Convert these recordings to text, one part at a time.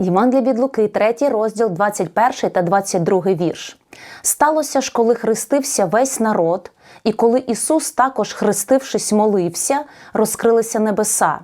Євангелія від Луки, 3 розділ, 21 та 22 вірш. Сталося ж, коли хрестився весь народ, і коли Ісус також, хрестившись, молився, розкрилися небеса.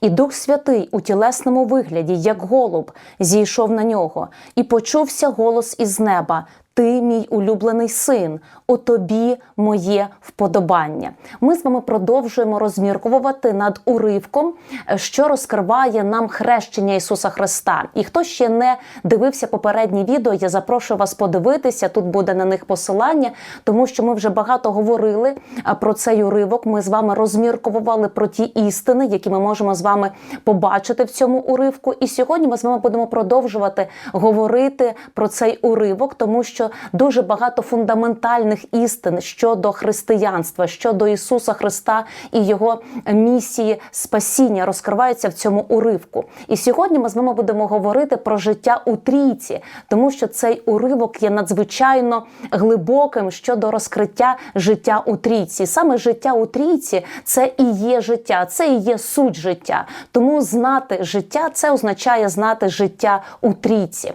І Дух Святий у тілесному вигляді, як голуб, зійшов на нього, і почувся голос із неба. Ти, мій улюблений син, у тобі моє вподобання. Ми з вами продовжуємо розмірковувати над уривком, е, що розкриває нам хрещення Ісуса Христа. І хто ще не дивився попередні відео, я запрошую вас подивитися. Тут буде на них посилання, тому що ми вже багато говорили е, про цей уривок. Ми з вами розмірковували про ті істини, які ми можемо з вами побачити в цьому уривку. І сьогодні ми з вами будемо продовжувати говорити про цей уривок, тому що дуже багато фундаментальних істин щодо християнства, щодо Ісуса Христа і Його місії спасіння розкриваються в цьому уривку. І сьогодні ми з вами будемо говорити про життя у трійці, тому що цей уривок є надзвичайно глибоким щодо розкриття життя у трійці. Саме життя у трійці це і є життя, це і є суть життя. Тому знати життя це означає знати життя у трійці.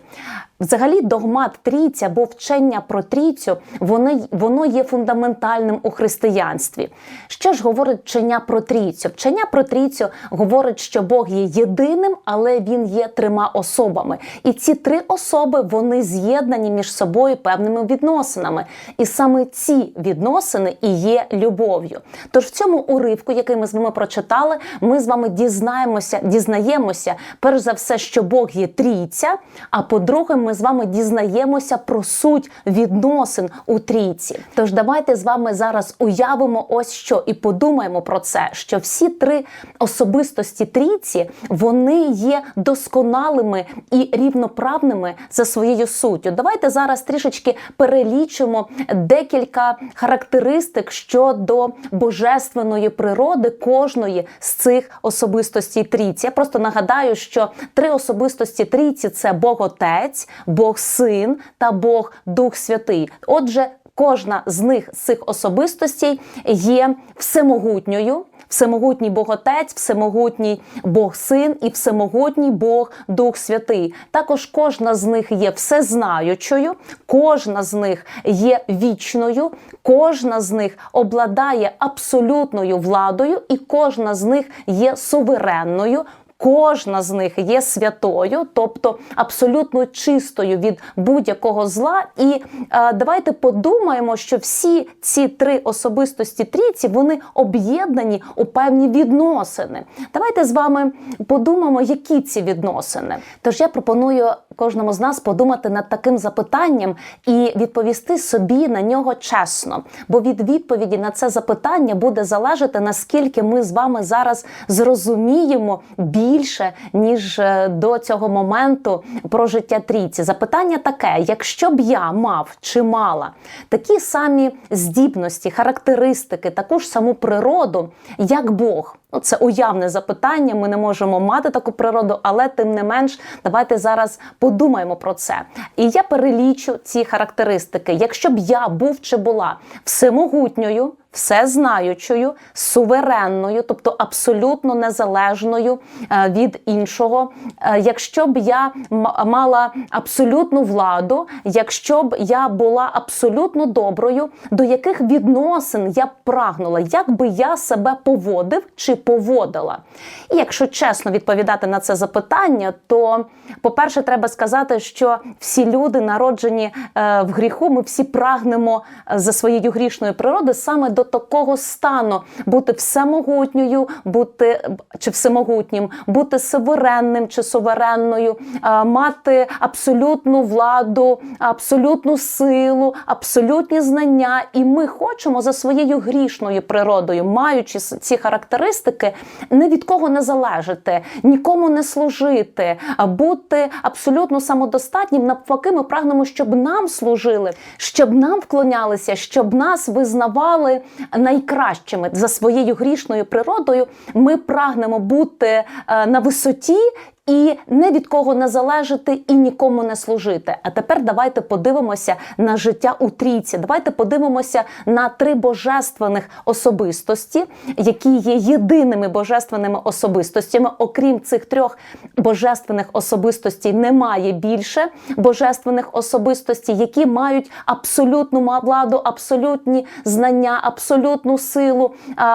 Взагалі, догмат трійця або вчення про трійцю, воно, воно є фундаментальним у християнстві. Що ж говорить вчення про трійцю? Вчення про трійцю говорить, що Бог є єдиним, але він є трьома особами. І ці три особи вони з'єднані між собою певними відносинами. І саме ці відносини і є любов'ю. Тож в цьому уривку, який ми з вами прочитали, ми з вами дізнаємося, дізнаємося, перш за все, що Бог є трійця, а по-друге, ми з вами дізнаємося про суть відносин у трійці. Тож давайте з вами зараз уявимо ось що і подумаємо про це, що всі три особистості трійці вони є досконалими і рівноправними за своєю суттю. Давайте зараз трішечки перелічимо декілька характеристик щодо божественної природи кожної з цих особистостей трійці. Я просто нагадаю, що три особистості трійці це Бог Отець. Бог Син та Бог Дух Святий. Отже, кожна з них з цих особистостей є всемогутньою. Всемогутній Бог Отець, всемогутній Бог Син і всемогутній Бог Дух Святий. Також кожна з них є всезнаючою, кожна з них є вічною, кожна з них обладає абсолютною владою, і кожна з них є суверенною. Кожна з них є святою, тобто абсолютно чистою від будь-якого зла. І е, давайте подумаємо, що всі ці три особистості трійці вони об'єднані у певні відносини. Давайте з вами подумаємо, які ці відносини. Тож я пропоную кожному з нас подумати над таким запитанням і відповісти собі на нього чесно. Бо від відповіді на це запитання буде залежати, наскільки ми з вами зараз зрозуміємо більше, ніж е, до цього моменту про життя трійці. Запитання таке: якщо б я мав чи мала такі самі здібності, характеристики, таку ж саму природу, як Бог. Це уявне запитання. Ми не можемо мати таку природу, але тим не менш, давайте зараз подумаємо про це. І я перелічу ці характеристики. Якщо б я був чи була всемогутньою, всезнаючою, суверенною, тобто абсолютно незалежною е, від іншого, е, якщо б я мала абсолютну владу, якщо б я була абсолютно доброю, до яких відносин я б прагнула, як би я себе поводив чи поводила? І якщо чесно відповідати на це запитання, то, по-перше, треба сказати, що всі люди, народжені е, в гріху, ми всі прагнемо за своєю грішною природою саме до такого стану бути всемогутньою, бути чи всемогутнім, бути суверенним чи суверенною, мати абсолютну владу, абсолютну силу, абсолютні знання. І ми хочемо за своєю грішною природою, маючи ці характеристики, не від кого не залежати, нікому не служити, бути абсолютно самодостатнім. Навпаки, ми прагнемо, щоб нам служили, щоб нам вклонялися, щоб нас визнавали найкращими за своєю грішною природою. Ми прагнемо бути е, на висоті і не від кого не залежати і нікому не служити. А тепер давайте подивимося на життя у трійці. Давайте подивимося на три божественних особистості, які є єдиними божественними особистостями. Окрім цих трьох божественних особистостей, немає більше божественних особистостей, які мають абсолютну владу, абсолютні знання, абсолютну силу,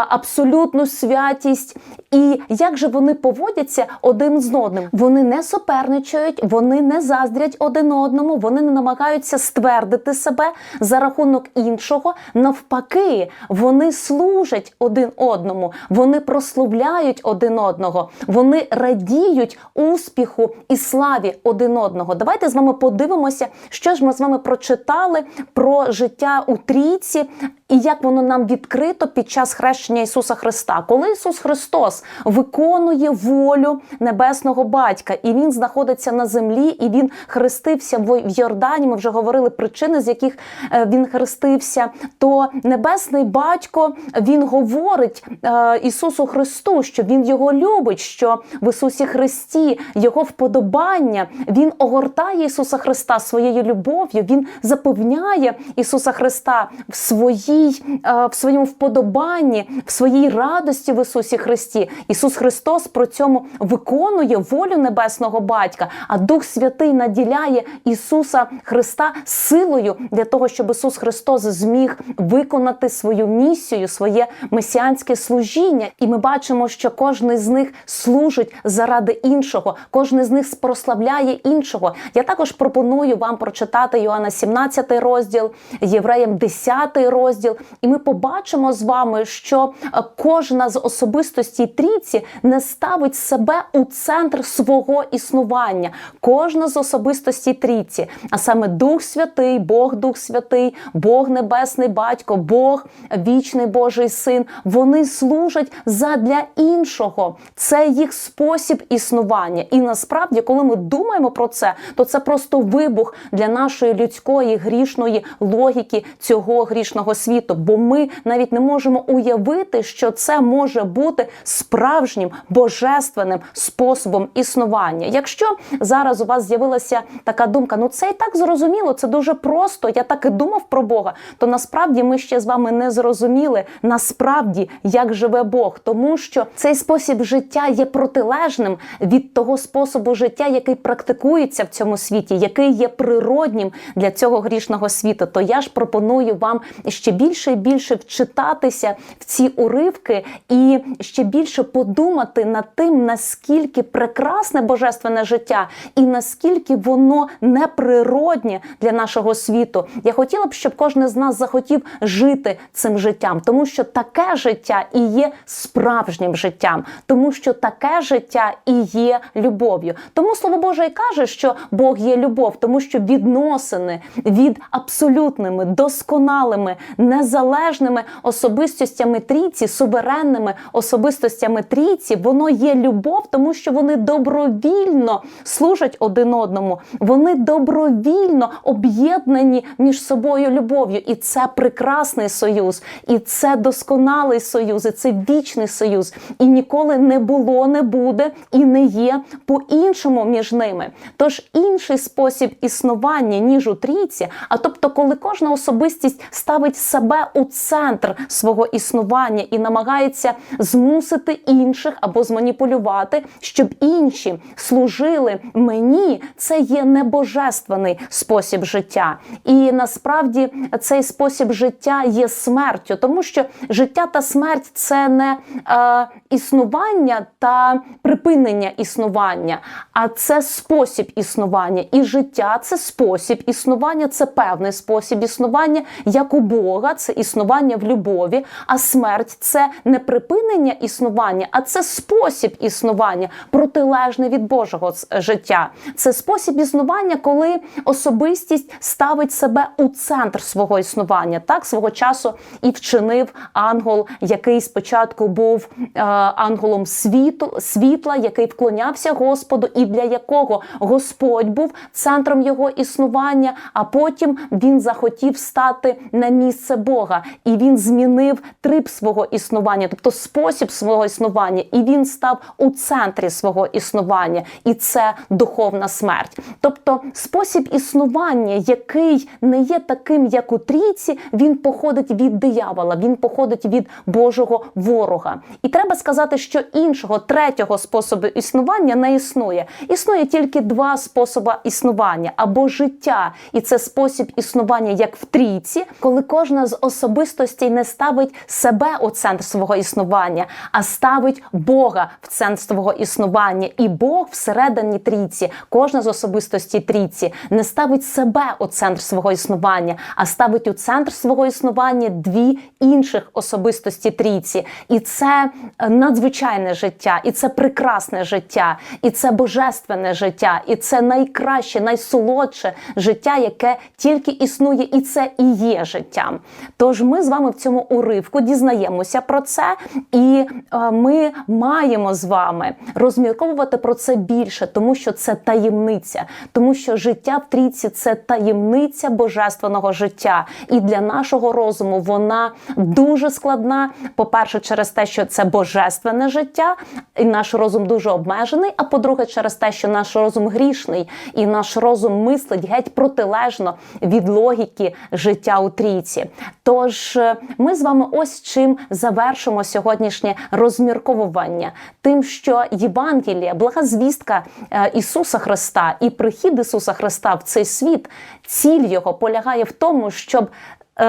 абсолютну святість. І як же вони поводяться один з одним? Вони не суперничають, вони не заздрять один одному, вони не намагаються ствердити себе за рахунок іншого. Навпаки, вони служать один одному, вони прославляють один одного, вони радіють успіху і славі один одного. Давайте з вами подивимося, що ж ми з вами прочитали про життя у трійці і як воно нам відкрито під час хрещення Ісуса Христа, коли Ісус Христос виконує волю небесного батька, і Він знаходиться на землі, і Він хрестився в Йордані. Ми вже говорили причини, з яких е, він хрестився. То небесний батько він говорить е, Ісусу Христу, що Він його любить, що в Ісусі Христі його вподобання Він огортає Ісуса Христа своєю любов'ю. Він запевняє Ісуса Христа в своїй е, в своєму вподобанні, в своїй радості в Ісусі Христі. Ісус Христос про цьому виконує волю небесного батька, а Дух Святий наділяє Ісуса Христа силою для того, щоб Ісус Христос зміг виконати свою місію, своє месіанське служіння. І ми бачимо, що кожен з них служить заради іншого, кожен з них прославляє іншого. Я також пропоную вам прочитати Йоанна 17 розділ, Євреям 10 розділ, і ми побачимо з вами, що е, кожна з особистостей трійці не ставить себе у центр свого існування. Кожна з особистостей трійці, а саме Дух Святий, Бог Дух Святий, Бог Небесний Батько, Бог вічний Божий Син, вони служать задля іншого. Це їх спосіб існування. І насправді, коли ми думаємо про це, то це просто вибух для нашої людської грішної логіки цього грішного світу. Бо ми навіть не можемо уявити, що це може бути справжнім божественним способом існування. Якщо зараз у вас з'явилася така думка, ну це і так зрозуміло, це дуже просто. Я так і думав про Бога. То насправді ми ще з вами не зрозуміли насправді, як живе Бог, тому що цей спосіб життя є протилежним від того способу життя, який практикується в цьому світі, який є природнім для цього грішного світу. То я ж пропоную вам ще більше і більше вчитатися в ці уривки і ще більше подумати над тим, наскільки прекрасне божественне життя і наскільки воно неприроднє для нашого світу. Я хотіла б, щоб кожен з нас захотів жити цим життям, тому що таке життя і є справжнім життям, тому що таке життя і є любов'ю. Тому слово Боже і каже, що Бог є любов, тому що відносини від абсолютними, досконалими, незалежними особистостями трійці, суверенними особистостями трійці, воно є любов, тому що вони добровільно служать один одному, вони добровільно об'єднані між собою любов'ю. І це прекрасний союз, і це досконалий союз, і це вічний союз. І ніколи не було, не буде і не є по-іншому між ними. Тож інший спосіб існування, ніж у трійці, а тобто, коли кожна особистість ставить себе у центр свого існування і намагається змусити інших або зманіпулювати, щоб інші служили мені, це є небожественний спосіб життя. І насправді цей спосіб життя є смертю, тому що життя та смерть це не е, існування та припинення існування, а це спосіб існування. І життя це спосіб існування, це певний спосіб існування, як у Бога, це існування в любові, а смерть це не припинення існування, а це спосіб існування, протилежний від Божого життя. Це спосіб існування, коли особистість ставить себе у центр свого існування. Так свого часу і вчинив ангел, який спочатку був е, ангелом світу, світла, який вклонявся Господу, і для якого Господь був центром його існування. А потім він захотів стати на місце Бога, і він змінив трип свого існування, тобто спосіб свого існування, і він став у центрі свого існування, і це духовна смерть. Тобто спосіб існування, який не є таким, як у трійці, він походить від диявола, він походить від Божого ворога. І треба сказати, що іншого третього способу існування не існує. Існує тільки два способи існування або життя, і це спосіб існування як в трійці, коли кожна з особистостей не ставить себе у центр свого існування, а ставить Бога в центр свого існування. І Бог всередині трійці, кожна з особистостей трійці, не ставить себе у центр свого існування, а ставить у центр свого існування дві інших особистості трійці. І це е, надзвичайне життя, і це прекрасне життя, і це божественне життя, і це найкраще, найсолодше життя, яке тільки існує, і це і є життям. Тож ми з вами в цьому уривку дізнаємося про це, і е, ми маємо з вами розмірковувати про це більше, тому що це таємниця, тому що життя в трійці це таємниця божественного життя, і для нашого розуму вона дуже складна. По-перше, через те, що це божественне життя, і наш розум дуже обмежений. А по-друге, через те, що наш розум грішний, і наш розум мислить геть протилежно від логіки життя у трійці. Тож е, ми з вами ось чим завершимо сьогоднішнє розмірковування, тим, що Євангелія, блага звістка е, Ісуса Христа і прихід Ісуса Христа в цей світ, ціль його полягає в тому, щоб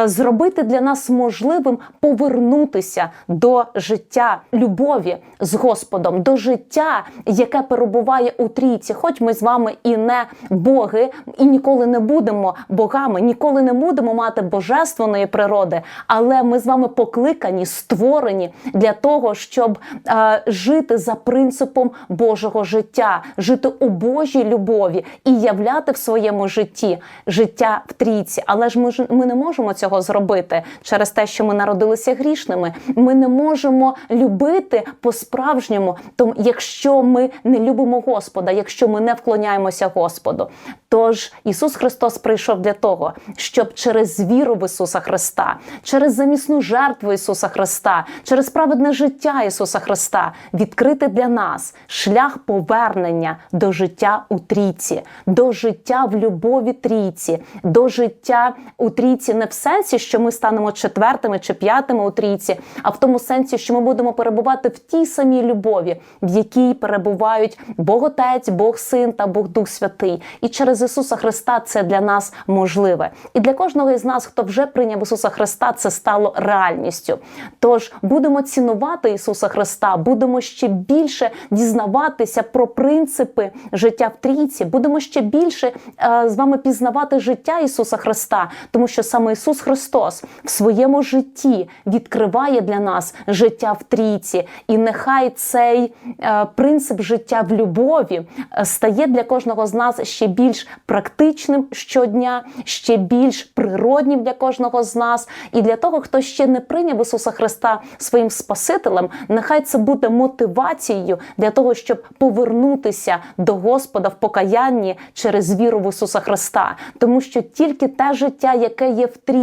зробити для нас можливим повернутися до життя любові з Господом, до життя, яке перебуває у трійці. Хоч ми з вами і не боги, і ніколи не будемо богами, ніколи не будемо мати божественної природи, але ми з вами покликані, створені для того, щоб е, жити за принципом Божого життя, жити у Божій любові і являти в своєму житті життя в трійці. Але ж ми ж ми не можемо цього зробити через те, що ми народилися грішними. Ми не можемо любити по-справжньому, тому якщо ми не любимо Господа, якщо ми не вклоняємося Господу. Тож Ісус Христос прийшов для того, щоб через віру в Ісуса Христа, через замісну жертву Ісуса Христа, через праведне життя Ісуса Христа відкрити для нас шлях повернення до життя у трійці, до життя в любові трійці, до життя у трійці не в сенсі, що ми станемо четвертими чи п'ятими у трійці, а в тому сенсі, що ми будемо перебувати в тій самій любові, в якій перебувають Бог Отець, Бог Син та Бог Дух Святий. І через Ісуса Христа це для нас можливе. І для кожного із нас, хто вже прийняв Ісуса Христа, це стало реальністю. Тож будемо цінувати Ісуса Христа, будемо ще більше дізнаватися про принципи життя в трійці, будемо ще більше е, з вами пізнавати життя Ісуса Христа, тому що саме Ісус Христос в своєму житті відкриває для нас життя в трійці, і нехай цей е, принцип життя в любові е, стає для кожного з нас ще більш практичним щодня, ще більш природнім для кожного з нас. І для того, хто ще не прийняв Ісуса Христа своїм Спасителем, нехай це буде мотивацією для того, щоб повернутися до Господа в покаянні через віру в Ісуса Христа, тому що тільки те життя, яке є в трійці,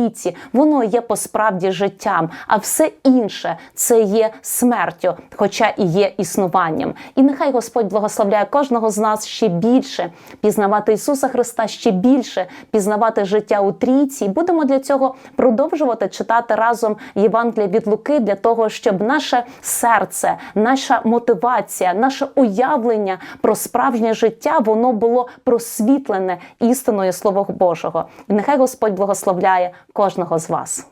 воно є по справді життям, а все інше це є смертю, хоча і є існуванням. І нехай Господь благословляє кожного з нас ще більше пізнавати Ісуса Христа, ще більше пізнавати життя у трійці. І будемо для цього продовжувати читати разом Євангелія від Луки для того, щоб наше серце, наша мотивація, наше уявлення про справжнє життя воно було просвітлене істиною Слова Божого. І нехай Господь благословляє кожного з вас.